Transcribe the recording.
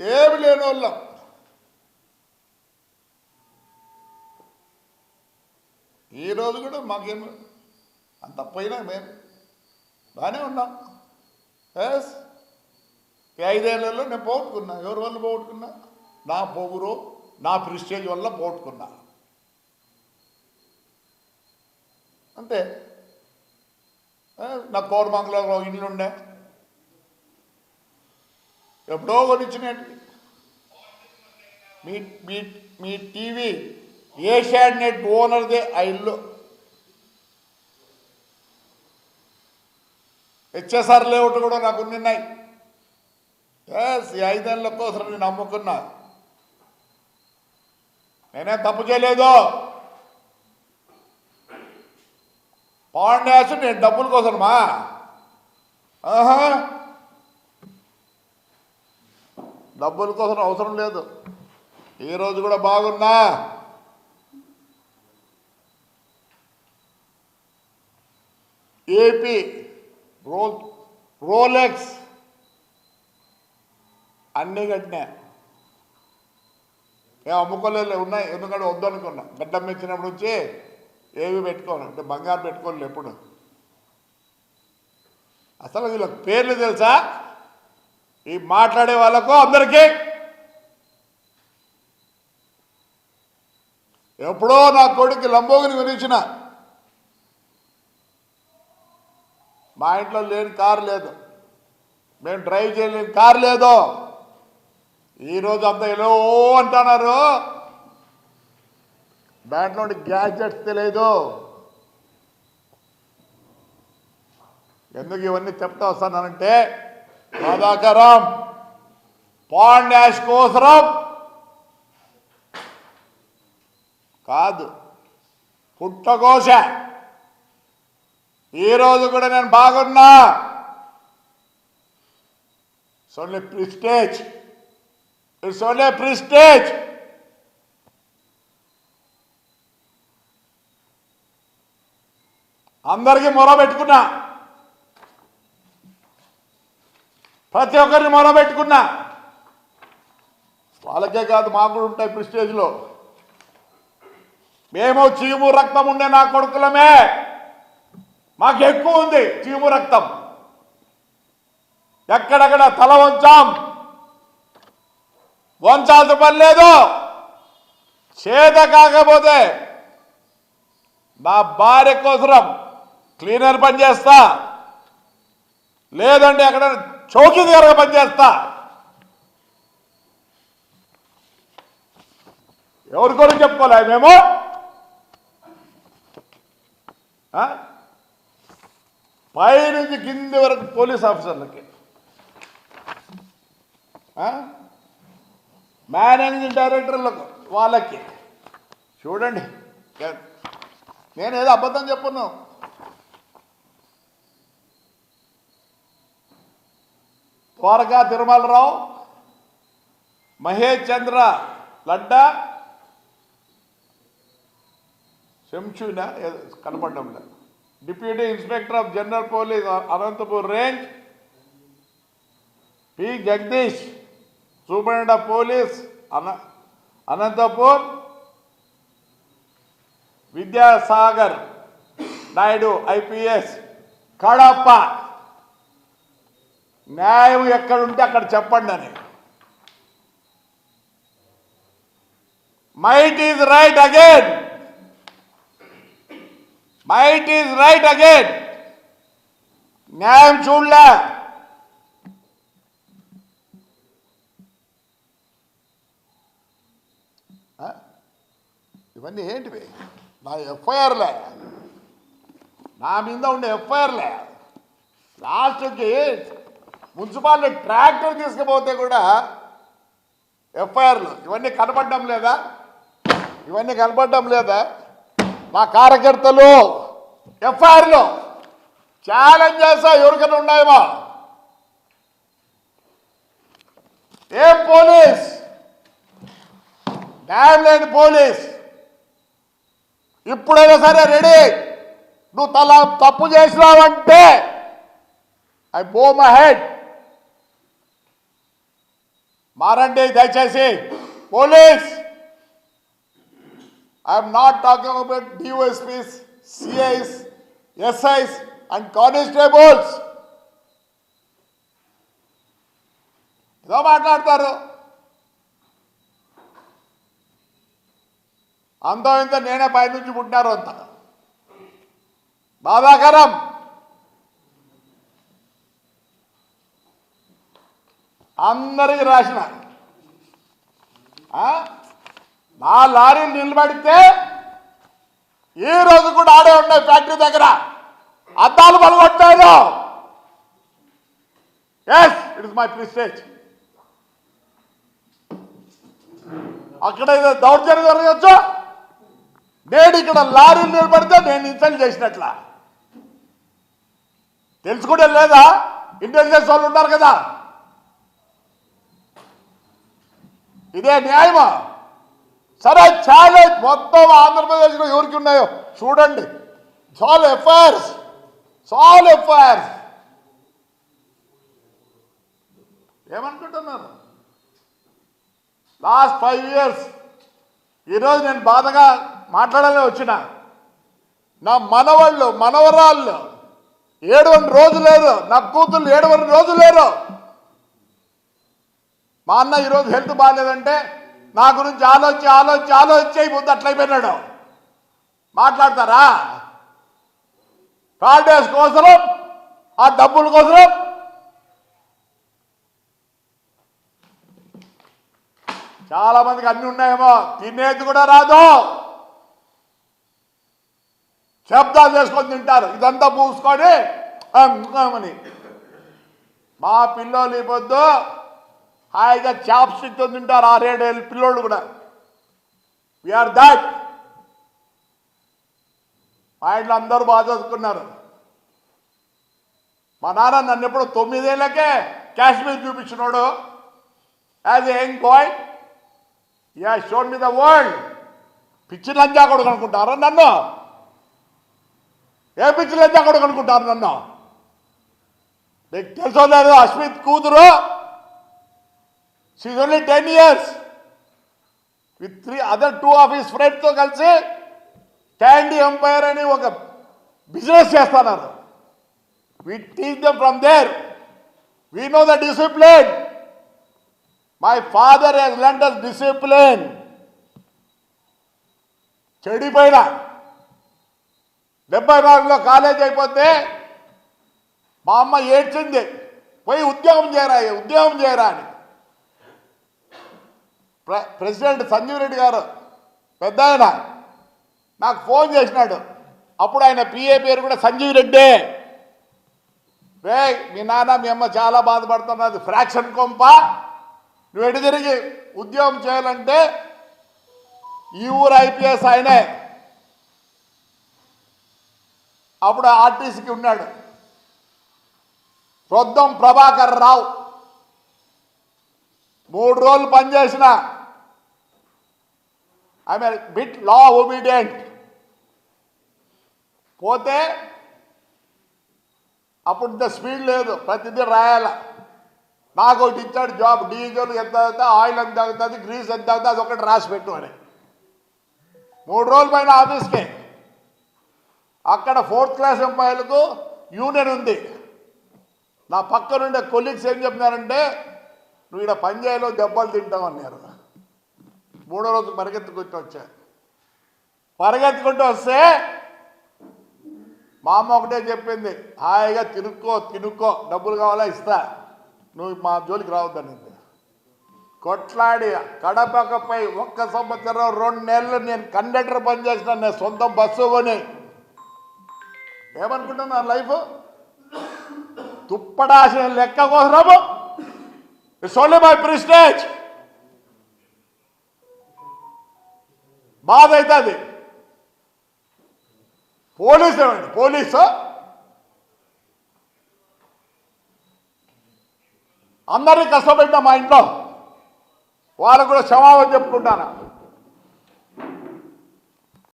ఏమి లేని వాళ్ళం ఈరోజు కూడా మాకేం అంత పోయినా మేము బాగానే ఉన్నాం. ఎస్. ఈ ఐదేళ్ళలో నేను పోగొట్టుకున్నా. ఎవరి వల్ల పోగొట్టుకున్నా? నా పొగురు నా ప్రిస్టేజ్ వల్ల పోగొట్టుకున్నా. అంతే. నా కోరమంగళంలో ఇల్లు ఉండే ఎప్పుడో కొనిచ్చినట్టు మీ మీ మీ టీవీ ఏషియా నెట్ ఓనర్దే ఆ ఇల్లు. హెచ్ఎస్ఆర్ లేఅవుట్ కూడా నాకు ఉన్నాయి ఎస్ ఈ ఐదేళ్ళ కోసం నేను నమ్ముకున్నా. నేనేం తప్పు చేయలేదు. పాండ్యాసు నేను డబ్బుల కోసమా? ఆహా. డబ్బుల కోసం అవసరం లేదు. ఈరోజు కూడా బాగున్నా. ఏపీ రో రోలెక్స్ అన్నీ కట్టినా. ఏం అమ్ముకోలేదు ఉన్నాయి. ఎందుకంటే వద్దనుకున్నా గడ్డం ఇచ్చినప్పుడు నుంచి ఏవి పెట్టుకోను. అంటే బంగారు పెట్టుకోలేదు ఎప్పుడు. అసలు వీళ్ళకి పేర్లు తెలుసా? ఈ మాట్లాడే వాళ్ళకు అందరికీ ఎప్పుడో నా కొడుకు లంబోగిని కొనిచ్చిన మా ఇంట్లో లేని కారు లేదు. మేము డ్రైవ్ చేయలేని కారు లేదు. ఈరోజు అంతా ఎలా ఓ అంటున్నారు దాంట్లో గ్యాజెట్స్ తెలియదు ఎందుకు ఇవన్నీ చెప్తా వస్తానంటే బాధాకరం పాండ్యాష్ కోసరం. కాదు పుట్టకోశ ఈరోజు కూడా నేను బాగున్నా. So only prestige it's only prestige అందరికీ మొర పెట్టుకున్నా. ప్రతి ఒక్కరిని మొనబెట్టుకున్నా వాళ్ళకే కాదు మాకు కూడా ఉంటాయి ప్రిస్టేజ్లో. మేము చీము రక్తం ఉండే నా కొడుకులమే. మాకు ఎక్కువ ఉంది చీము రక్తం. ఎక్కడెక్కడ తల వంచాం. వంచాల్సిన పని లేదు. చేత కాకపోతే నా భార్య కోసరం క్లీనర్ పని చేస్తా. లేదంటే అక్కడ చౌకీదారుగా పనిచేస్తా. ఎవరి కొరకు చెప్పుకోలే మేము? పైనుంచి పై నుంచి కింది వరకు పోలీస్ ఆఫీసర్లకి. ఆ? మేనేజింగ్ డైరెక్టర్లకు వాళ్ళకి. చూడండి. నేనేదో అబద్ధం చెప్పును త్వరగా తిరుమలరావు మహేష్ చంద్ర లడ్డా శంషునా ఏదో కనపడడం లేదు. Deputy inspector of general police Anantapur range P. Jagadish superintendent of police అన అనంతపూర్ విద్యాసాగర్ నాయుడు ఐపీఎస్ కడప. న్యాయం ఎక్కడుంటే అక్కడ చెప్పండి అని. Might is right again might is right again న్యాయం చూడలే. ఇవన్నీ ఏంటివి? నా ఎఫ్ఐఆర్లే నా మీద ఉండే ఎఫ్ఐఆర్లే లాస్ట్కి మున్సిపాలిటీ ట్రాక్టర్ తీసుకుపోతే కూడా ఎఫ్ఐఆర్లు ఇవన్నీ కనపడడం లేదా? ఇవన్నీ కనపడడం లేదా? మా కార్యకర్తలు ఎఫ్ఐఆర్లు ఛాలెంజ్ చేస్తా ఎవరికైనా ఉన్నాయేమో? ఏం పోలీస్? డ్యామ్ లేని పోలీస్. ఇప్పుడైనా సరే రెడీ. నువ్వు తల తప్పు చేసినావంటే ఐ బో మై హెడ్ మారండి దయచేసి. Police! I'm not talking about DSPs CIs SIs and constables ఏదో మాట్లాడతారు. అంత ఇంత నేనే పైనుంచి పుట్టినారు అంత. బాధాకరం! అందరికి రాసిన. ఆ? నా లారీలు నిలబడితే ఈ రోజు కూడా ఆడే ఉన్నాయి ఫ్యాక్టరీ దగ్గర అద్దాలు పలగొట్టాను yes it is my prestige అక్కడ ఏదో దౌర్జన్యం జరగచ్చు. నేను ఇక్కడ లారీలు నిలబడితే నేను ఇన్సల్ట్ చేసినట్ల. తెలుసుకుంటే లేదా? ఇంటెలిజెన్స్ వాళ్ళు ఉన్నారు కదా. ఇదే న్యాయమా? సరే ఛాలెంజ్ మొత్తం ఆంధ్రప్రదేశ్లో ఎవరికి ఉన్నాయో చూడండి. సాల్ ఎఫ్ఐఆర్స్ సాల్ ఎఫ్ఐఆర్స్ ఏమనుకుంటున్నారు? లాస్ట్ ఫైవ్ ఇయర్స్ ఈరోజు నేను బాధగా మాట్లాడాలని వచ్చిన. నా మనవాళ్ళు మనవరాళ్ళు ఏడు రోజు లేరు. నా కూతుళ్ళు ఏడు రోజు లేరు. మా అన్న ఈరోజు హెల్త్ బాగాలేదంటే నా గురించి ఆలోచి ఆలోచి ఆలోచించి అయిపోద్ది. అట్లయిపోయినాడు మాట్లాడతారా? హాలిడేస్ కోసం ఆ డబ్బుల కోసం చాలా మందికి అన్ని ఉన్నాయేమో తినేది కూడా రాదు. శబ్దాలు చేసుకొని తింటారు. ఇదంతా పూసుకొని అని. మా పిల్లలు ఈ పొద్దు హాయిగా చాప్ స్టిక్ తింటారు ఆరేడేళ్ళ పిల్లోళ్ళు కూడా. వీఆర్ దాట్ మా ఇంట్లో అందరూ బాగా చదువుకున్నారు. మా నాన్న నన్ను ఎప్పుడు తొమ్మిదేళ్ళకే Kashmir చూపించినాడు. As young boy ya shown me the world పిచ్చి లంజా కొడుకు అనుకుంటారు నన్ను? ఏ పిచ్చి లంజా కొడుకు అనుకుంటారు నన్ను? నీకు తెలుసో లేదు అస్మిత్ కూతురు she's only ten years with three other two of his ఫ్రెండ్స్తో కలిసి క్యాండీ ఎంపైర్ అని ఒక బిజినెస్ చేస్తున్నారు we teach them from there we know the discipline my father he's lent us discipline చెడిపోయిన. డెబ్బై నాలుగులో కాలేజ్ అయిపోతే మా అమ్మ ఏడ్చింది పోయి ఉద్యోగం చేయరా ఉద్యోగం చేయరా అని. ప్రెసిడెంట్ సంజీవ్ రెడ్డి గారు పెద్ద ఆయన నాకు ఫోన్ చేసినాడు. అప్పుడు ఆయన పిఏ పేరు కూడా సంజీవ్ రెడ్డి. రే మీ నాన్న మీ అమ్మ చాలా బాధపడుతున్నది. ఫ్రాక్షన్ కొంప నువ్వు ఎటు తిరిగి ఉద్యోగం చేయాలంటే ఈ ఊరు ఐపీఎస్ ఆయనే. అప్పుడు ఆర్టీసీకి ఉన్నాడు. రొద్దం ప్రభాకర్ రావు. మూడు రోజులు పనిచేసిన ఐ బిట్ లా ఒబీడియంట్ పోతే అప్పుడు ఇంత స్పీడ్ లేదు. ప్రతిదీ రాయాల. నాకు ఒకటి ఇచ్చాడు జాబ్ డీజిల్ ఎంత అవుతుంది ఆయిల్ ఎంత అవుతుంది గ్రీస్ ఎంత అవుతుంది అది ఒకటి రాసి పెట్టువాడే మూడు రోజుల పైన ఆఫీస్కి అక్కడ ఫోర్త్ క్లాస్ అమ్మాయిలకు యూనియన్ ఉంది. నా పక్కనుండే కొలీగ్స్ ఏం చెప్పినారంటే నువ్వు ఇక్కడ పని చేయలో దెబ్బలు తింటావు అన్నారు. మూడో రోజు పరిగెత్తుకుంటూ వచ్చా. పరిగెత్తుకుంటూ వస్తే మా అమ్మ ఒకటే చెప్పింది హాయిగా తినుక్కో తినుక్కో డబ్బులు కావాలా ఇస్తా. నువ్వు మా జోలికి రావద్దని కొట్లాడి కడపకపై ఒక్క సంవత్సరం రెండు నెలలు నేను కండక్టర్ పనిచేసిన నేను సొంత బస్సు కొని. ఏమనుకుంటున్నా లైఫ్? తుప్పడాసిన లెక్క కోసము ఇట్స్ ఓన్లీ మై ప్రిస్టేజ్ బాధ అవుతుంది పోలీసు ఏమండి పోలీసు. అందరినీ కష్టపెట్టాం మా ఇంట్లో. వాళ్ళకు కూడా క్షమాపణ చెప్పుకుంటాను